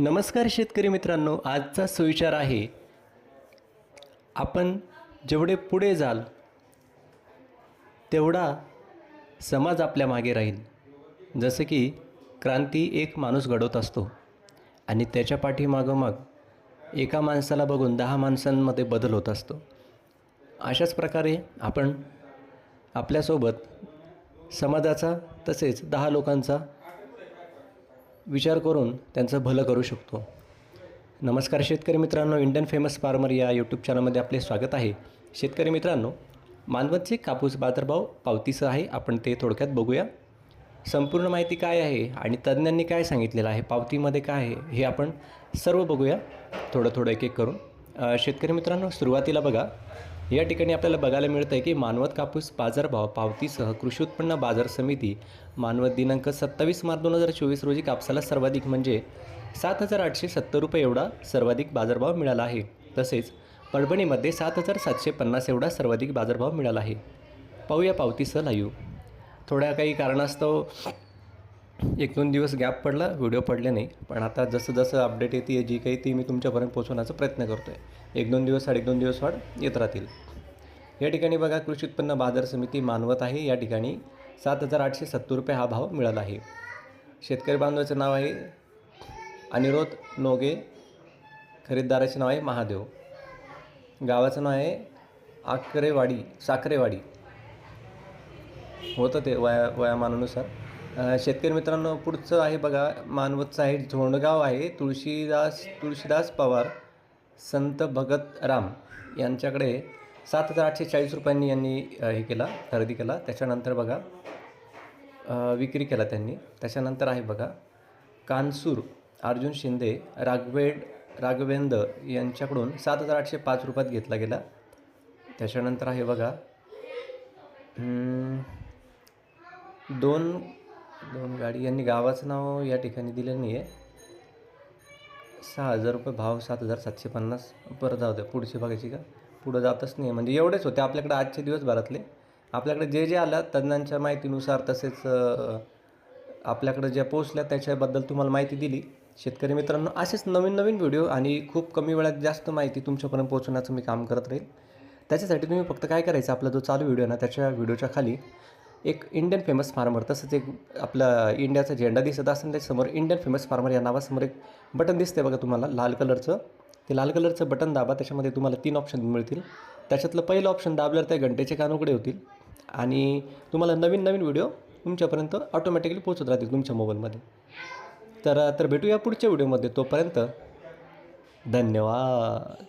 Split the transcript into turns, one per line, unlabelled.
नमस्कार शेतकरी मित्रांनो आजचा सुविचार आहे आपण जेवढे पुढे जाल तेवढा समाज आपल्या मागे राहील. जसं की क्रांती एक माणूस घडवत असतो आणि त्याच्या पाठीमागोमाग एका माणसाला बघून दहा माणसांमध्ये बदल होत असतो. अशाच प्रकारे आपण आपल्यासोबत समाजाचा तसेच दहा लोकांचा विचार करून त्यांचं भलं करू शकतो. नमस्कार शेतकरी मित्रांनो इंडियन फेमस फार्मर या यूट्यूब चॅनलमध्ये आपले स्वागत आहे. शेतकरी मित्रांनो मानवतचे कापूस बाजारभाव पावतीसह आहे. आपण ते थोडक्यात बघूया. संपूर्ण माहिती काय आहे आणि तज्ज्ञांनी काय सांगितलेलं आहे पावतीमध्ये काय आहे हे आपण सर्व बघूया. थोडं थोडं एक एक करून. शेतकरी मित्रांनो सुरुवातीला बघा. या ठिकाणी आपल्याला बघायला मिळतं आहे की मानवत कापूस बाजारभाव पावतीसह कृषी उत्पन्न बाजार समिती मानवत दिनांक सत्तावीस मार्च दोन हजार चोवीस रोजी कापसाला सर्वाधिक म्हणजे सात हजार आठशे सत्तर रुपये एवढा सर्वाधिक बाजारभाव मिळाला आहे. तसेच परभणीमध्ये सात हजार सातशे पन्नास एवढा सर्वाधिक बाजारभाव मिळाला आहे. पाहूया पावतीसह लाईव्ह. थोड्या काही कारणास्तव एक दोन दिवस गॅप पडला व्हिडिओ पडले नाही. पण आता जसं जसं अपडेट येते आहे जी काही ती मी तुमच्यापर्यंत पोहोचवण्याचा प्रयत्न करतो आहे एक दोन दिवस साडे दोन दिवस वाढ येत राहतील. या ठिकाणी बघा कृषी उत्पन्न बाजार समिती मानवत आहे. या ठिकाणी सात हजार आठशे सत्तर रुपये हा भाव मिळाला आहे. शेतकरी बांधवाचं नाव आहे अनिरोध नोगे. खरीददाराचे नाव आहे महादेव. गावाचं नाव आहे आकरेवाडी साखरेवाडी होतं ते वया वयामानानुसार. शेतकरी मित्रांनो पुढचं आहे बघा मानवतचं आहे झोंडगाव आहे. तुळशीदास तुळशीदास पवार संत भगत राम यांच्याकडे सात हजार आठशे चाळीस रुपयांनी यांनी हे केला खरेदी केला. त्याच्यानंतर बघा विक्री केला त्यांनी. त्याच्यानंतर आहे बघा कानसूर अर्जुन शिंदे राघवेड राघवेंद यांच्याकडून सात हजार आठशे पाच रुपयात घेतला गेला. त्याच्यानंतर आहे बघा दोन दोन गाडी. यांनी गावाचं नाव या ठिकाणी दिलेलं नाही आहे सहा हजार रुपये भाव सात हजार सातशे पन्नास. परत जाऊ द्या पुढची बघायची का? पुढं जातच नाही म्हणजे एवढेच होते आपल्याकडे आजचे दिवसभरातले. आपल्याकडे जे जे आलं तज्ज्ञांच्या माहितीनुसार तसेच आपल्याकडे ज्या पोचल्या त्याच्याबद्दल तुम्हाला माहिती दिली. शेतकरी मित्रांनो असेच नवीन नवीन व्हिडिओ आणि खूप कमी वेळात जास्त माहिती तुमच्यापर्यंत पोहोचवण्याचं मी काम करत राहील. त्याच्यासाठी तुम्ही फक्त काय करायचं? आपला जो चालू व्हिडिओ ना त्याच्या व्हिडिओच्या खाली एक इंडियन फेमस फार्मर तसंच एक आपला इंडियाचा झेंडा दिसत असेल त्याच्यासमोर इंडियन फेमस फार्मर या नावासमोर एक बटन दिसते बघा तुम्हाला लाल कलरचं ते लाल कलरचं बटन दाबा त्याच्यामध्ये तुम्हाला तीन ऑप्शन मिळतील. त्याच्यातलं पहिलं ऑप्शन दाबल्यावर त्या घंटेचे कान उघडे होतील. आणि तुम्हाला नवीन नवीन व्हिडिओ तुमच्यापर्यंत ऑटोमॅटिकली पोहोचत राहतील तुमच्या मोबाईलमध्ये तर तर भेटूया पुढच्या व्हिडिओमध्ये तोपर्यंत धन्यवाद.